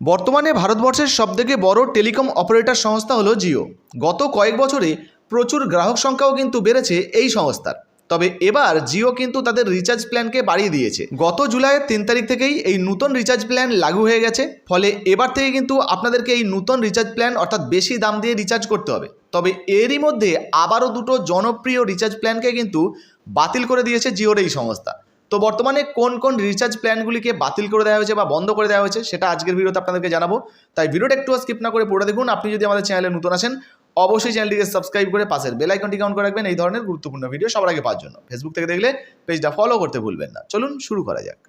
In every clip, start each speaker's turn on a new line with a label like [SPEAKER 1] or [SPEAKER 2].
[SPEAKER 1] বর্তমানে ভারতবর্ষের সবথেকে বড় টেলিকম অপারেটর সংস্থা হলো জিও। গত কয়েক বছরে প্রচুর গ্রাহক সংখ্যাও কিন্তু বেড়েছে এই সংস্থার। তবে এবার জিও কিন্তু তাদের রিচার্জ প্ল্যানকে বাড়িয়ে দিয়েছে। গত জুলাইয়ের তিন তারিখ থেকেই এই নতুন রিচার্জ প্ল্যান লাগু হয়ে গেছে। ফলে এবার থেকে কিন্তু আপনাদেরকে এই নতুন রিচার্জ প্ল্যান অর্থাৎ বেশি দাম দিয়ে রিচার্জ করতে হবে। তবে এরই মধ্যে আবারও দুটো জনপ্রিয় রিচার্জ প্ল্যানকে কিন্তু বাতিল করে দিয়েছে জিওর এই সংস্থা। তো বর্তমানে কোন কোন রিচার্জ প্ল্যানগুলিকে বাতিল করে দেওয়া হয়েছে বা বন্ধ করে দেওয়া হয়েছে, সেটা আজকের ভিডিওতে আপনাদেরকে জানাব। তাই ভিডিওটা একটু স্কিপ না করে পড়ে দেখুন। আপনি যদি আমাদের চ্যানেলে নতুন আসেন, অবশ্যই চ্যানেলটিকে সাবস্ক্রাইব করে পাশের বেল আইকনটি অন করে রাখবেন। এই ধরনের গুরুত্বপূর্ণ ভিডিও সবার আগে পাওয়ার জন্য। ফেসবুক থেকে দেখলে পেজটা ফলো করতে ভুলবেন না। চলুন শুরু করা যাক।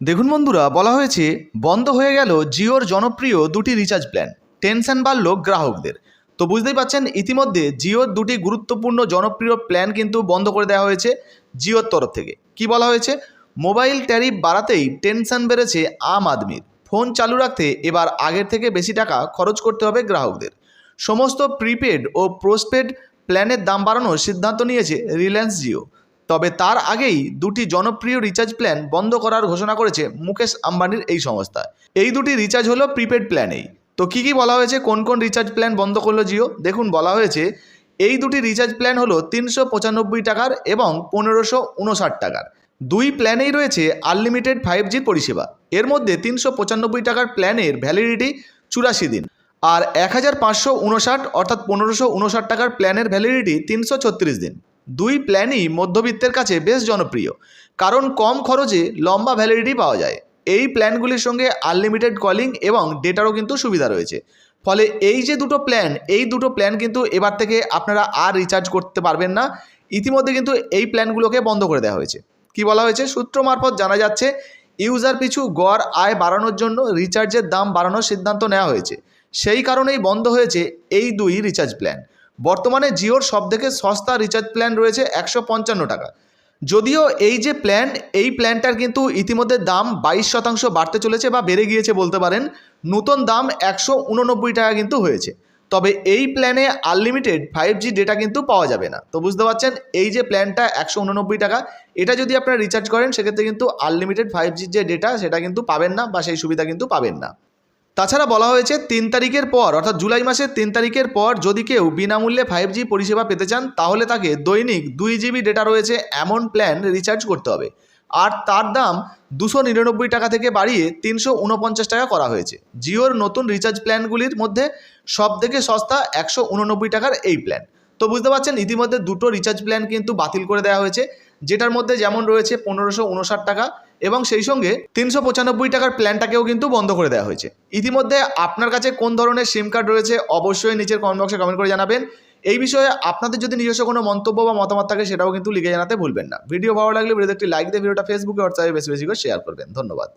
[SPEAKER 1] দেখুন বন্ধুরা, বলা হয়েছে, বন্ধ হয়ে গেল জিওর জনপ্রিয় দুটি রিচার্জ প্ল্যান টেনশন বাড়ল গ্রাহকদের। তো বুঝতেই পাচ্ছেন, ইতিমধ্যে জিওর দুটি গুরুত্বপূর্ণ জনপ্রিয় প্ল্যান কিন্তু বন্ধ করে দেওয়া হয়েছে জিওর তরফ থেকে। কি বলা হয়েছে? মোবাইল ট্যারিফ বাড়াতেই টেনশন বেড়েছে আম আদমির। ফোন চালু রাখতে এবার আগের থেকে বেশি টাকা খরচ করতে হবে গ্রাহকদের। সমস্ত প্রিপেড ও পোস্টপেড প্ল্যানের দাম বাড়ানোর সিদ্ধান্ত নিয়েছে রিলায়েন্স জিও। তবে তার আগেই দুটি জনপ্রিয় রিচার্জ প্ল্যান বন্ধ করার ঘোষণা করেছে মুকেশ আম্বানির এই সংস্থা। এই দুটি রিচার্জ হলো প্রিপেড প্ল্যানেই। তো কী কী বলা হয়েছে? কোন কোন রিচার্জ প্ল্যান বন্ধ করল জিও? দেখুন, বলা হয়েছে, এই দুটি রিচার্জ প্ল্যান হলো তিনশো পঁচানব্বই টাকার এবং পনেরোশো উনষাট টাকার। দুই প্ল্যানেই রয়েছে আনলিমিটেড ফাইভ জি পরিষেবা। এর মধ্যে তিনশো পঁচানব্বই টাকার প্ল্যানের ভ্যালিডিটি চুরাশি দিন। আর এক হাজার পাঁচশো উনষাট, অর্থাৎ পনেরোশো উনষাট টাকার প্ল্যানের ভ্যালিডিটি তিনশো ছত্রিশ দিন। দুই প্ল্যানই মধ্যবিত্তের কাছে বেশ জনপ্রিয়, কারণ কম খরচে লম্বা ভ্যালিডিটি পাওয়া যায়। এই প্ল্যানগুলির সঙ্গে আনলিমিটেড কলিং এবং ডেটারও কিন্তু সুবিধা রয়েছে। ফলে এই যে দুটো প্ল্যান, এই দুটো প্ল্যান কিন্তু এবার থেকে আপনারা আর রিচার্জ করতে পারবেন না। ইতিমধ্যে কিন্তু এই প্ল্যানগুলোকে বন্ধ করে দেওয়া হয়েছে। কি বলা হয়েছে? সূত্র মারফত জানা যাচ্ছে, ইউজার পিছু গড় আয় বাড়ানোর জন্য রিচার্জের দাম বাড়ানোর সিদ্ধান্ত নেওয়া হয়েছে। সেই কারণেই বন্ধ হয়েছে এই দুই রিচার্জ প্ল্যান। বর্তমানে জিওর সবথেকে সস্তা রিচার্জ প্ল্যান রয়েছে একশো পঞ্চান্ন টাকা। যদিও এই যে প্ল্যান এই প্ল্যানটার কিন্তু ইতিমধ্যে দাম বাইশ শতাংশ বাড়তে চলেছে বা বেড়ে গিয়েছে বলতে পারেন। নতুন দাম একশো উননব্বই টাকা কিন্তু হয়েছে। তবে এই প্ল্যানে আনলিমিটেড ফাইভ জি ডেটা কিন্তু পাওয়া যাবে না। তো বুঝতে পারছেন? এই যে প্ল্যানটা একশো উননব্বই টাকা, এটা যদি আপনারা রিচার্জ করেন, সেক্ষেত্রে কিন্তু আনলিমিটেড ফাইভ জির যে ডেটা সেটা কিন্তু পাবেন না বা সেই সুবিধা কিন্তু পাবেন না। তাছাড়া বলা হয়েছে তিন তারিখের পর, অর্থাৎ জুলাই মাসের তিন তারিখের পর যদি কেউ বিনামূল্যে ফাইভ জি পরিষেবা পেতে চান, তাহলে তাকে দৈনিক দুই জিবি ডেটা রয়েছে এমন প্ল্যান রিচার্জ করতে হবে। আর তার দাম দুশো নিরানব্বই টাকা থেকে বাড়িয়ে তিনশো উনপঞ্চাশ টাকা করা হয়েছে। জিওর নতুন রিচার্জ প্ল্যানগুলির মধ্যে সব থেকে সস্তা একশো উননব্বই টাকার এই প্ল্যান তো বুঝতে পারছেন, ইতিমধ্যে দুটো রিচার্জ প্ল্যান কিন্তু বাতিল করে দেওয়া হয়েছে, যেটার মধ্যে যেমন রয়েছে পনেরোশো উনষাট টাকা এবং সেই সঙ্গে তিনশো পঁচানব্বই টাকার প্ল্যানটাকেও কিন্তু বন্ধ করে দেওয়া হয়েছে। ইতিমধ্যে আপনার কাছে কোন ধরনের সিম কার্ড রয়েছে অবশ্যই নিচের কমেন্ট বক্সে কমেন্ট করে জানাবেন। এই বিষয়ে আপনাদের যদি নিজস্ব কোনো মন্তব্য বা মতামত থাকে সেটাও কিন্তু লিখে জানাতে ভুলবেন না। ভিডিও ভালো লাগলে ভিডিওতে একটি লাইক দিয়ে ভিডিওটা ফেসবুকে হোয়াটসঅ্যাপে বেশি বেশি করে শেয়ার করবেন। ধন্যবাদ।